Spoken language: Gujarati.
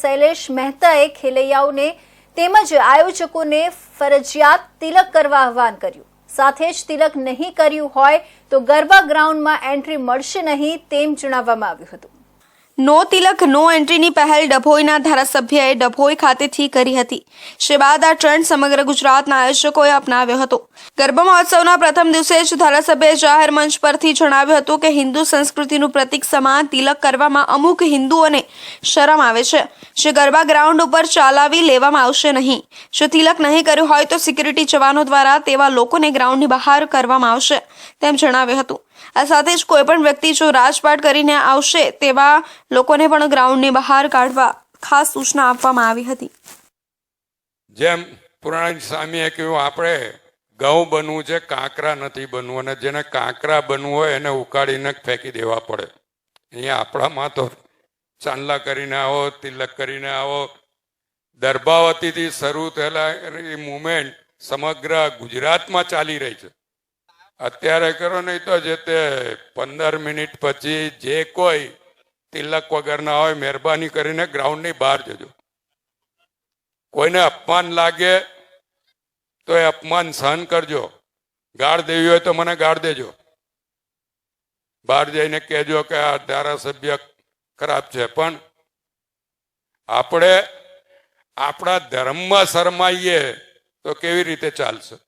શૈલેષ મહેતાએ ખેલૈયાઓને તેમજ આયોજકોને ફરજિયાત તિલક કરવા આહવાન કર્યું. સાથે જ તિલક નહીં કર્યું હોય તો ગરબા ગ્રાઉન્ડમાં એન્ટ્રી મળશે નહીં તેમ જણાવવામાં આવ્યું હતું. નો તિલક, નો એન્ટ્રીની પહેલ ડભોઈના ધારાસભ્યએ ડભોઈ ખાતેથી કરી હતી. જે બાદ આ ટ્રેન્ડ સમગ્ર ગુજરાતના આયોજકોએ અપનાવ્યો હતો. ગરબા મહોત્સવના પ્રથમ દિવસે જ ધારાસભ્યએ જાહેર મંચ પરથી જણાવ્યું હતું કે હિન્દુ સંસ્કૃતિનું પ્રતીક સમાન તિલક કરવામાં અમુક હિન્દુઓને શરમ આવે છે. જે ગરબા ગ્રાઉન્ડ ઉપર ચાલાવી લેવામાં આવશે નહીં. જો તિલક નહીં કર્યું હોય તો સિક્યુરિટી જવાનો દ્વારા તેવા લોકોને ગ્રાઉન્ડની બહાર કરવામાં આવશે, તેમ જણાવ્યું હતું. આ સાથે જ કોઈપણ વ્યક્તિ જો રાજપાટ કરીને આવશે તેવા લોકોને પણ ગ્રાઉન્ડની બહાર કાઢવા ખાસ સૂચના આપવામાં આવી હતી. જેમ પુરાણ સ્વામીએ કહ્યું, આપણે ઘઉં બનવું છે, કાંકરા નથી બનવું અને જેને કાંકરા બનવું હોય એને ઉકાળીને ફેંકી દેવા પડે. અહીંયા આપણામાં તો ચાંદલા કરીને આવો, તિલક કરીને આવો. દર્ભાવતીથી શરૂ થયેલા એ મુમેન્ટ સમગ્ર ગુજરાતમાં ચાલી રહી છે. અત્યારે કરો નહીં તો જે તે પંદર મિનિટ પછી જે કોઈ તિલક વગરના હોય, મહેરબાની કરીને ગ્રાઉન્ડની બહાર જજો. કોઈને અપમાન લાગે તો એ અપમાન સહન કરજો. ગાળ દેવી હોય તો મને ગાળ દેજો. બહાર જઈને કહેજો કે આ ધારાસભ્ય ખરાબ છે. પણ આપણે આપણા ધર્મમાં શરમાઈએ તો કેવી રીતે ચાલશે?